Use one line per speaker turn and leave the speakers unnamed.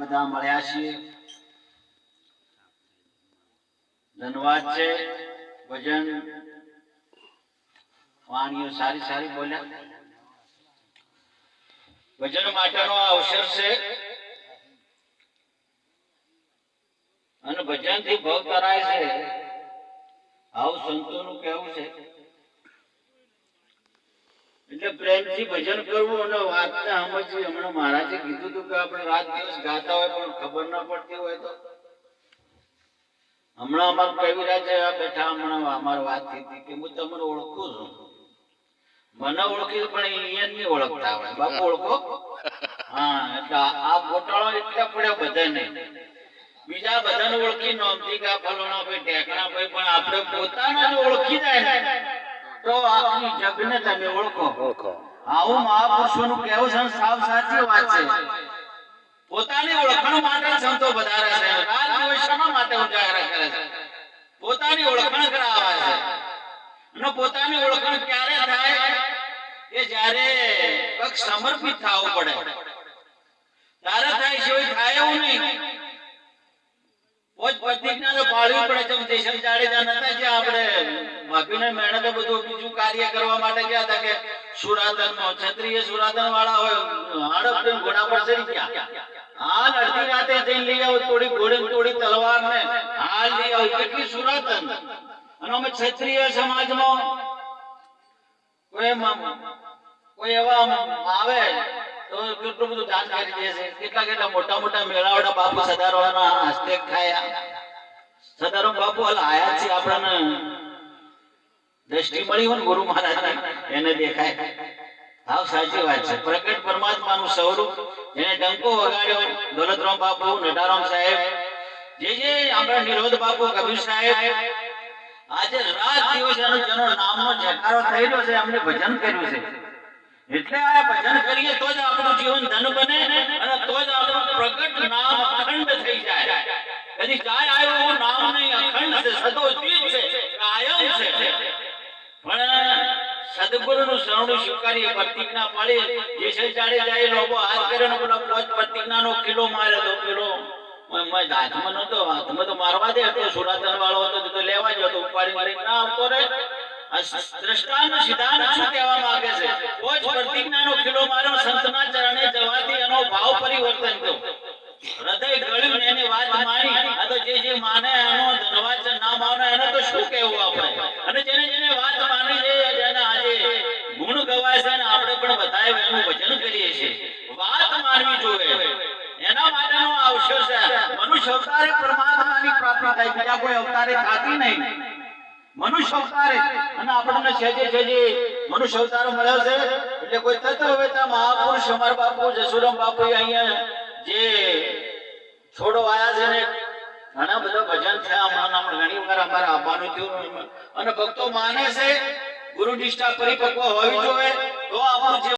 બધા મળ્યા છીએ. ધન્યવાદ છે. ભજન વાણીઓ સારી સારી બોલ્યા. ભજન માટેનો આ અવસર છે. અને ભજનથી ભવ કરાય છે. આવું સંતોનું કહેવું છે. એટલે પ્રેમથી ભજન કરવું અને વાતને સમજવી હમણાં મહારાજે કીધું હતું કે આપણે રાત દિવસ ગાતા હોય પણ ખબર ના પડતી હોય તો. હમણાં અમારું કવિરાજ એવા બેઠા હમણાં અમારી વાત થઈ હતી કે હું તમને ઓળખું છું. મને ઓળખી પણ અહીંયા નહીં ઓળખતા આપણે બાપુ ઓળખો? હા, એટલે આ ગોટાળો એટલે પડ્યા બધાને. બીજા બધાને ઓળખી નોમતી કા ફલોણા ભાઈ ટેકણા ભાઈ, પણ આપણે પોતાના ઓળખી જાય તો આખી જગને તમે ઓળખો.
ઓળખો.
આવું મહાપુરુષોનું કહેવું છે સાવ સાચી વાત છે. પોતાની ઓળખાણ માટે સંતો વધારે છે. રાત દિવસ માટે ઉજાગરા કરે છે? પોતાની ઓળખાણ કરાવે છે. અને પોતાની ઓળખાણ ક્યારે થાય? એ જ્યારે પગ સમર્પિત થવું પડે. ત્યારે થાય છે થાય એવું નહીં. નો ક્ષત્રિય સુરાતન વાળા હાલ લઈ આવો સુરાતન. અને અમે ક્ષત્રિય કોઈ એવા આવે કેટલું બધું દાન એને સ્વરૂપ જેને ડંકો વગાડ્યો દોલતરામ બાપુ, નટારામ સાહેબ, જે જે આપણા નિરોધ બાપુ, કબીર સાહેબ, આજે રાત દિવસ એનો જેનો નામનો જકારો રહ્યો છે અમને ભજન કર્યું છે. જીવન ધન બને તો જ આપણું પ્રગટ નામ અખંડ થઈ જાય। નામ અખંડ છે છે કાયમ છે સ્વીકારી પ્રતિજ્ઞા પાડી જે છે જાડે જાય લોકો હાથ કર્યો ને પેલો પોચ પ્રતિજ્ઞાનો માર્યો તો કિલો. હાથમાં નતો હાથમાં તો મારવા દે હતો સુરાતન વાળો હતો, તો લેવા જ હતો ઉપાડી મારી ના આવતો રે આ દ્રષ્ટાંત સિદ્ધાંત શું કહેવા માંગે છે? કોઈ પ્રતિજ્ઞાનો કિલો માર્યો સંતના ચરણે જવાથી એનો ભાવ પરિવર્તન થયો હૃદય ગળ્યું એની વાત માની આ તો જે જે માને એનો ધન્યવાદ ના માને, એનો તો શું કહેવું આપણે? અને જેને જેને વાત માની છે, જેને આજે ગુણ ગવાય છે ને આપણે પણ બધાએ એનું ભજન કરીએ છીએ. વાત માનવી જોઈએ. એના માટેનો અવસર છે. મનુષ્ય અવતારે પરમાત્માની પ્રાપ્તિ થાય, બીજા કોઈ અવતારે થતી નહીં. મનુષ્ય અવતારે. અને આપણને છેજે છેજે મનુષ્ય અવતાર મળ્યો છે. એટલે કોઈ તત્વવેતા મહાપુરુષ, અમાર બાપુ, જસુરામ બાપુ અહીંયા જે છોડો આયા છે ને, ઘણા બધા ભજન થયા. હમણાં હમણાં ઘણી વાર અમારે આવવાનું થયું અને ભક્તો માને છે, ગુરુ નિષ્ઠા પરિપક્વ હોવી જોઈએ. તો આપણું